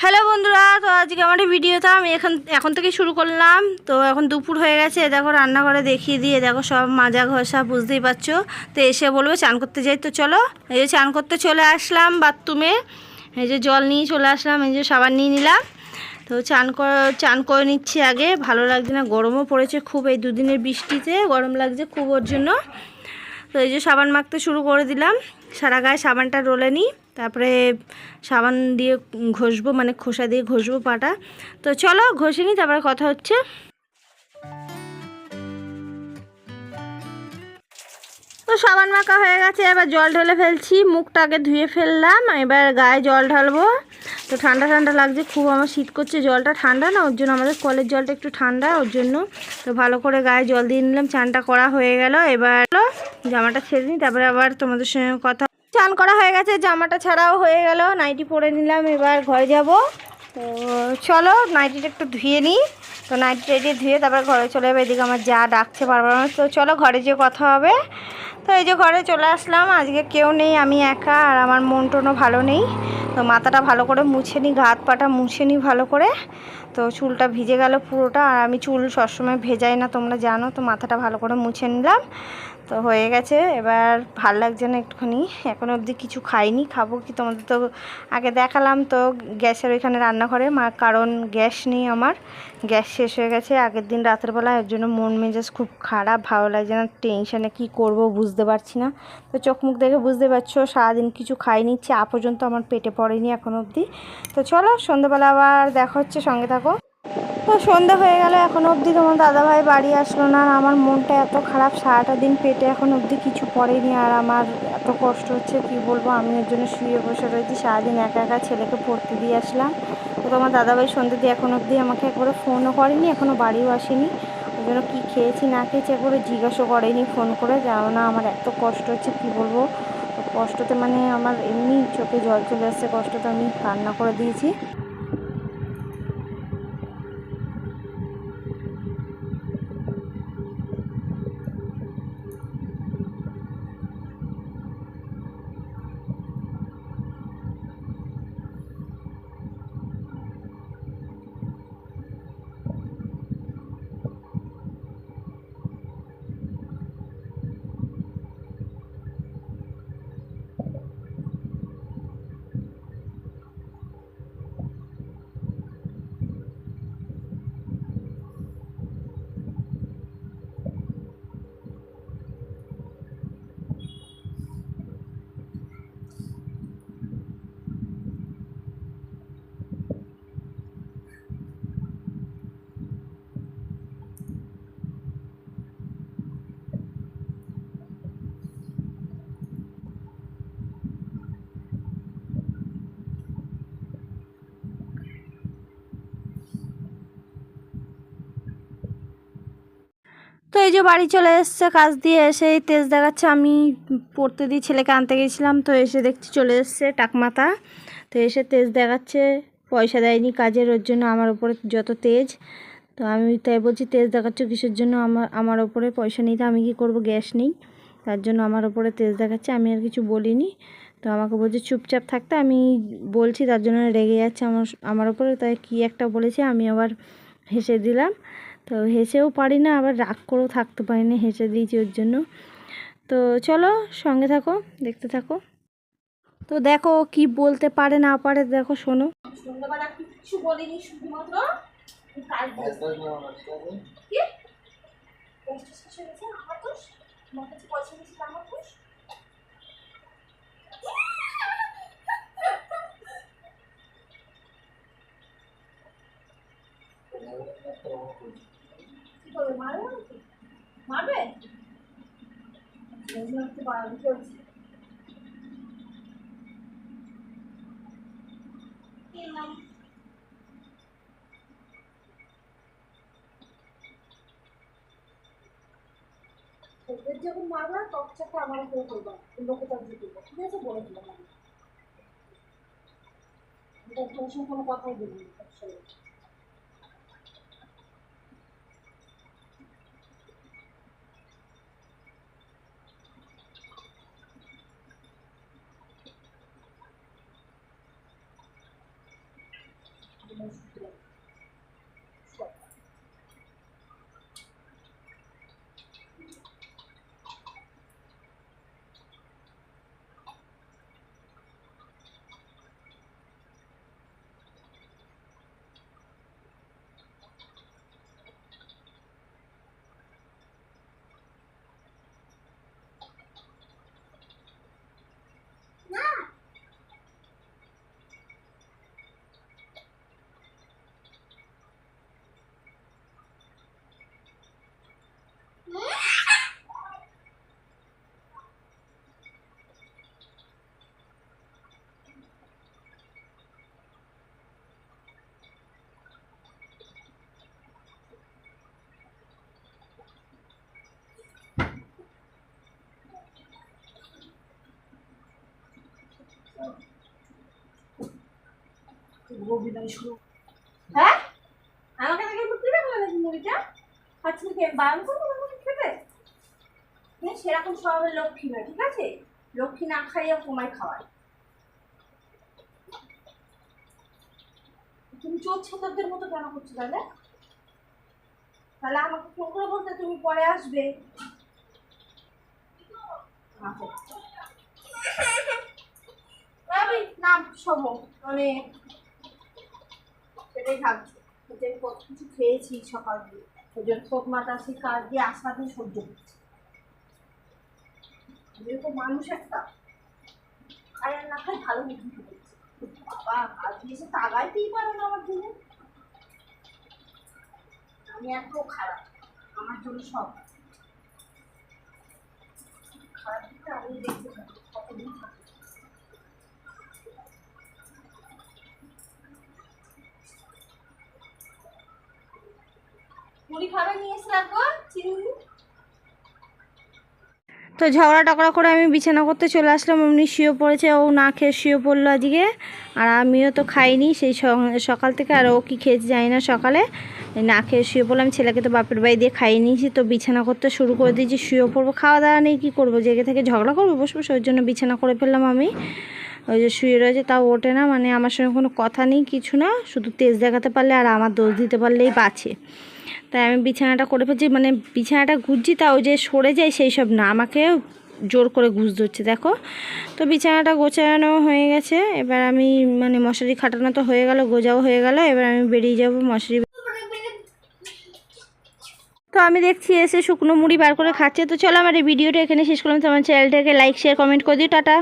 Hello বন্ধুরা, তো আজকে আমার ভিডিওটা আমি এখন এখন থেকে শুরু করলাম। তো এখন দুপুর হয়ে গেছে দেখো রান্নাঘরে দেখিয়ে দিয়ে দেখো সব মাজা ঘষা বুঝতেই পারছ। তো এসে বলবে চান করতে যাই। তো চলো, এই যে চান করতে চলে আসলাম বাথরুমে। এই যে জল নিয়ে চলে আসলাম, এই যে সাবান নিয়ে নিলাম। তো চান চান করে নিচ্ছি আগে। ভালো লাগছে না, গরমও পড়েছে খুব এই দুদিনের বৃষ্টিতে, গরম লাগছে খুব ওর জন্য। তো এই যে সাবান মাখতে শুরু করে দিলাম। সারা গায়ে সাবানটা রোলে নিই তারপরে সাবান দিয়ে ঘষবো মানে খোসা দিয়ে ঘষবো পাটা। তো চলো ঘষে নিই, তারপরে কথা হচ্ছে। তো সাবান মাখা হয়ে গেছে, এবার জল ঢেলে ফেলছি মুখটা আগে ধুয়ে ফেললাম, এবার গায়ে জল ঢালবো। তো ঠান্ডা ঠান্ডা লাগছে, খুব আমার শীত করছে, জলটা ঠান্ডা না, ওর জন্য আমাদের কলের জলটা একটু ঠান্ডা, ওর জন্য। তো ভালো করে গায়ে জল দিয়ে নিলাম, চানটা করা হয়ে গেল, এবার জামাটা ছেড়ে নিই তারপরে আবার তোমাদের সঙ্গে কথা চান করা হয়ে গেছে, জামাটা ছাড়াও হয়ে গেল। নাইটি পরে নিলাম, এবার ঘরে যাব। তো চলো, নাইটিটা একটু ধুয়ে নিই। তো নাইটি টাইটি ধুয়ে তারপর ঘরে চলে যাবে। এদিকে আমার যা ডাকছে বারবার। তো চলো, ঘরে যেয়ে কথা হবে। তো এই যে ঘরে চলে আসলাম। আজকে কেউ নেই, আমি একা আর আমার মন টনও ভালো নেই। তো মাথাটা ভালো করে মুছে নিই হাত পাটা মুছে নিই ভালো করে। তো চুলটা ভিজে গেল পুরোটা। আর আমি চুল সবসময় ভেজাই না, তোমরা জানো। তো মাথাটা ভালো করে মুছে নিলাম। তো হয়ে গেছে। এবার ভালো লাগছে না একটুখানি। এখন অবধি কিছু খাইনি। খাব কি তোমাদের তো আগে দেখালাম। তো গ্যাসের ওইখানে রান্নাঘরে। মা, কারণ গ্যাস নেই আমার। গ্যাস শেষ হয়ে গেছে। আগের দিন রাতের বেলা এর জন্য মন মেজাজ খুব খারাপ। ভালো লাগছে না। টেনশানে কি করব বুঝতে পারছি না। তো চোখ মুখ দেখে বুঝতে পারছ, সারাদিন কিছু খাইনি। চা পর্যন্ত আমার পেটে পড়েনি এখন অবধি। তো চলো সন্ধ্যাবেলা আবার দেখা হচ্ছে। সঙ্গে থাকো। তো সন্ধ্যা হয়ে গেল, এখন অবধি তোমার দাদাভাই বাড়ি আসলো না। আর আমার মনটা এত খারাপ, সারাটা দিন পেটে এখন অবধি কিছু পড়েনি। আর আমার এত কষ্ট হচ্ছে, কি বলব? আমি ওর জন্য শুয়ে বসে রয়েছি, সারাদিন একা একা ছেলেকে পড়তে দিয়ে আসলাম। তো তোমার দাদাভাই সন্ধে দিয়ে এখন অবধি আমাকে একবারে ফোনও করেনি এখনও বাড়িও আসেনি। ওই জন্য কী খেয়েছি, না খেয়েছি একবারে জিজ্ঞাসা করেনি ফোন করে। জানো না, আমার এত কষ্ট হচ্ছে, কি বলব? কষ্টতে মানে আমার এমনি চোখে জল চলে আসছে, কষ্টতে আমি কান্না করে দিয়েছি। তো এই যে বাড়ি চলে এসছে, কাজ দিয়ে এসে এই তেজ দেখাচ্ছে। আমি পড়তে দিয়ে ছেলেকে আনতে গেছিলাম, তো এসে দেখছি চলে এসছে টাকমাথা তো এসে তেজ দেখাচ্ছে, পয়সা দেয়নি কাজের, ওর জন্য আমার ওপরে যত তেজ। তো আমি তাই বলছি, তেজ দেখাচ্ছ কিসের জন্য? আমার আমার ওপরে পয়সা নিতে আমি কি করব? গ্যাস নেই। তার জন্য আমার ওপরে তেজ দেখাচ্ছে, আমি আর কিছু বলিনি। তো আমাকে বলছে, চুপচাপ থাকতে। আমি বলছি, তার জন্য রেগে যাচ্ছে আমার আমার ওপরে তাই কী একটা বলেছে, আমি আবার হেসে দিলাম। তো হেসেও পারি না আবার রাগ করেও থাকতে পারি না হেসে দিয়েছি ওর জন্য। তো চলো সঙ্গে থাকো দেখতে থাকো। তো দেখো কি বলতে পারে না পারে দেখো শোনো। সন্ধ্যাবেলা কিচ্ছু বলিনি শুধুমাত্র কি? পঞ্চাশ শেষ গেছে আমার দোষ? তোমার কাছে পয়সা নিয়েছিল আমার দোষ কি করবে মারবে? ওদের যখন মারবা টকচাটা আমার উপরে করবা লোকে তার দিয়ে করব ঠিক আছে বলে দিলাম আমি এটা কোনো কথাই বলিনি সবসময় শুরু হ্যাঁ? আমাকে আমাকে খেতে? হ্যাঁ সেরকম স্বভাবের লক্ষ্মী না ঠিক আছে? লক্ষ্মী না খাইয়ে কমায় খাওয়ায়। তুমি চোর ছাতারদের মতো কেন করছ তাহলে? তাহলে আমাকে ফোন করে বলতে তুমি পরে আসবে। ভাবি, নাম শোভো মানে সেটাই ভাবছি। যে কত কিছু খেয়েছি সকাল দিয়ে ওই জন্য মাথা সেই কাজ দিয়ে আসাতে সহ্য করছি। যেহেতু মানুষ একটা। আর না খাই ভালো বুদ্ধি করেছি। বাবা আজকে এসে তাগাইতেই পারে না আমার জন্য আমি এত খারাপ। আমার জন্য সব। খারাপ দিকটা আমি দেখতে থাকি। কতদিন থাকি? তো ঝগড়া টগড়া করে আমি বিছানা করতে চলে আসলাম, এমনি শুয়ে পড়েছে, ও না খেয়ে শুয়ে পড়ল আজকে। আর আমিও তো খাইনি, সেই সকাল থেকে আর ও কি খেয়েছে জানি না সকালে। না খেয়ে শুয়ে পড়লাম, ছেলেকে তো বাপের বাড়ি দিয়ে খাইয়ে নিয়েছি, তো বিছানা করতে শুরু করে দিয়েছি, শুয়ে পড়ব, খাওয়া দাওয়া নেই, কী করব? জেগে থেকে ঝগড়া করব বসে বসে ওর জন্য বিছানা করে ফেললাম আমি। ওই যে শুয়ে রয়েছে, তাও ওঠে না মানে আমার সঙ্গে কোনো কথা নেই, কিছু না, শুধু তেজ দেখাতে পারলে আর আমার দোষ দিতে পারলেই বাঁচে। তাই আমি বিছানাটা করে ফেলছি মানে বিছানাটা ঘুরছি তাও যে সরে যায় সেই সব না, আমাকে জোর করে ঘুষ ধরছে, দেখো। তো বিছানাটা গোছানো হয়ে গেছে, এবার আমি মানে মশারি খাটানো তো হয়ে গেল, গোজাও হয়ে গেল, এবার আমি বেরিয়ে যাব মশারি তো আমি দেখছি এসে শুকনো মুড়ি বার করে খাচ্ছে, তো চলো আমার এই ভিডিওটা এখানে শেষ করলাম, তোমার চ্যানেলটাকে লাইক শেয়ার কমেন্ট করে দিও, টাটা।